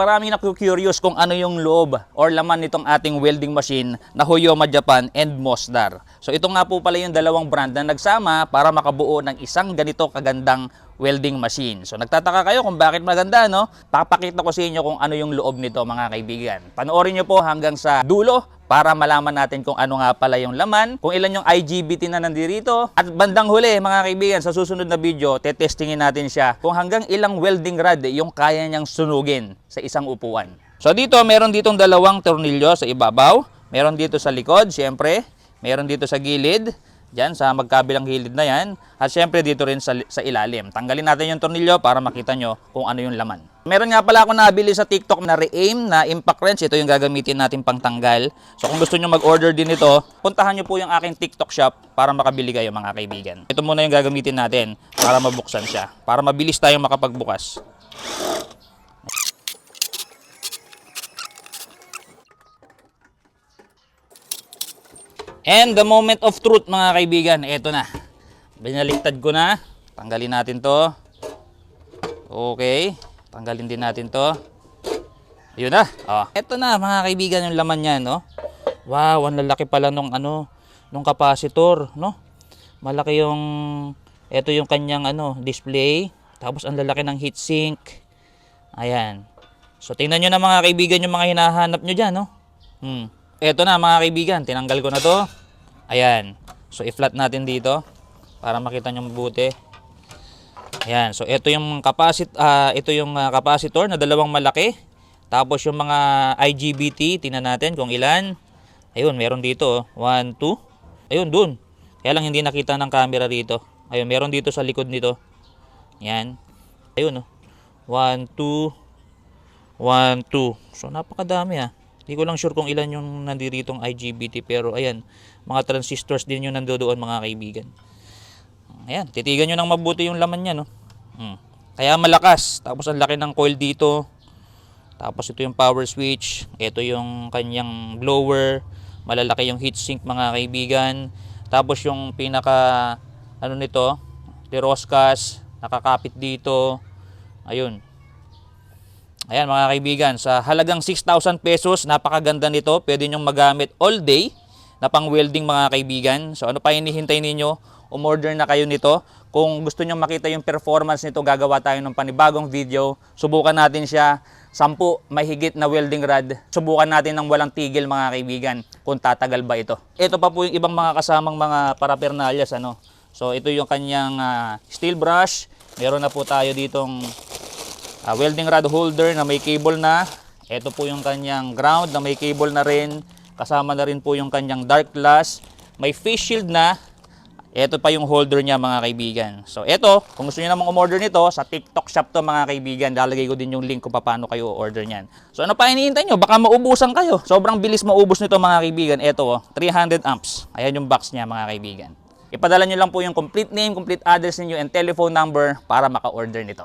Maraming naku-curious kung ano yung loob or laman nitong ating welding machine na Hoyoma Japan and Mosdar. So ito nga po pala yung dalawang brand na nagsama para makabuo ng isang ganito kagandang welding machine. So nagtataka kayo kung bakit maganda, no? Papakita ko sa inyo kung ano yung loob nito mga kaibigan. Panoorin nyo po hanggang sa dulo para malaman natin kung ano nga pala yung laman, kung ilan yung IGBT na nandito, at bandang huli mga kaibigan, sa susunod na video, tetestingin natin siya kung hanggang ilang welding rod yung kaya niyang sunugin sa isang upuan. So dito, meron ditong dalawang tornilyo sa ibabaw, meron dito sa likod, syempre, meron dito sa gilid, Diyan sa magkabilang gilid na yan. At syempre dito rin sa, sa ilalim. Tanggalin natin yung tornilyo para makita nyo kung ano yung laman. Meron nga pala ako nabili sa TikTok na re-aim na impact wrench. Ito yung gagamitin natin pang tanggal. So kung gusto nyo mag-order din ito, puntahan nyo po yung aking TikTok shop para makabili kayo mga kaibigan. Ito muna yung gagamitin natin para mabuksan siya. Para mabilis tayong makapagbukas. And the moment of truth mga kaibigan, eto na. Binaliktad ko na. Tanggalin natin to. Okay. Tanggalin din natin to. Yun na. Oh. Eto na mga kaibigan yung laman niya, no? Wow, ang lalaki pala nung ano, nung capacitor, no? Malaki yung eto yung kanyang ano, display. Tapos ang lalaki ng heatsink. Ayan. So tingnan nyo na mga kaibigan yung mga hinahanap nyo dyan, no? Hmm. Eto na mga kaibigan, tinanggal ko na to. Ayan. So i-flat natin dito para makita nyo mabuti. Ayan. So ito yung capacitor, ah, ito yung ah, capacitor na dalawang malaki. Tapos yung mga IGBT, tingnan natin kung ilan. Ayun, meron dito. 1, 2. Ayun, dun. Kaya lang hindi nakita ng camera dito. Ayun, meron dito sa likod nito. Yan. Ayun, oh. 1, 2, 1, 2. So, napakadami ah. Hindi ko lang sure kung ilan yung nandiritong IGBT pero ayan, mga transistors din yung nandoon mga kaibigan. Ayan, titigan nyo ng mabuti yung laman niya, no? Hmm. Kaya malakas. Tapos ang laki ng coil dito. Tapos ito yung power switch. Ito yung kanyang blower. Malalaki yung heatsink mga kaibigan. Tapos yung pinaka ano nito, Tiroscas, nakakapit dito. Ayun. Ayan mga kaibigan, sa halagang 6,000 pesos, napakaganda nito. Pwede nyong magamit all day na pang welding mga kaibigan. So ano pa hinihintay ninyo? Umorder na kayo nito. Kung gusto nyo makita yung performance nito, gagawa tayo ng panibagong video. Subukan natin siya. 10 mahigit na welding rod. Subukan natin ng walang tigil mga kaibigan kung tatagal ba ito. Ito pa po yung ibang mga kasamang mga parapernalyas. Ano? So ito yung kanyang ah, steel brush. Meron na po tayo ditong Ah, welding rod holder na may cable na. Ito po yung kanyang ground na may cable na rin. Kasama na rin po yung kanyang dark glass. May face shield na. Ito pa yung holder niya mga kaibigan. So ito, kung gusto niyo namang umorder nito, sa TikTok shop to mga kaibigan. Lalagay ko din yung link kung paano kayo order niyan. So ano pa hinihintay nyo? Baka maubusan kayo. Sobrang bilis maubos nito mga kaibigan. Ito oh, 300 amps. Ayan yung box niya mga kaibigan. Ipadala nyo lang po yung complete name, complete address ninyo, and telephone number para maka-order nito.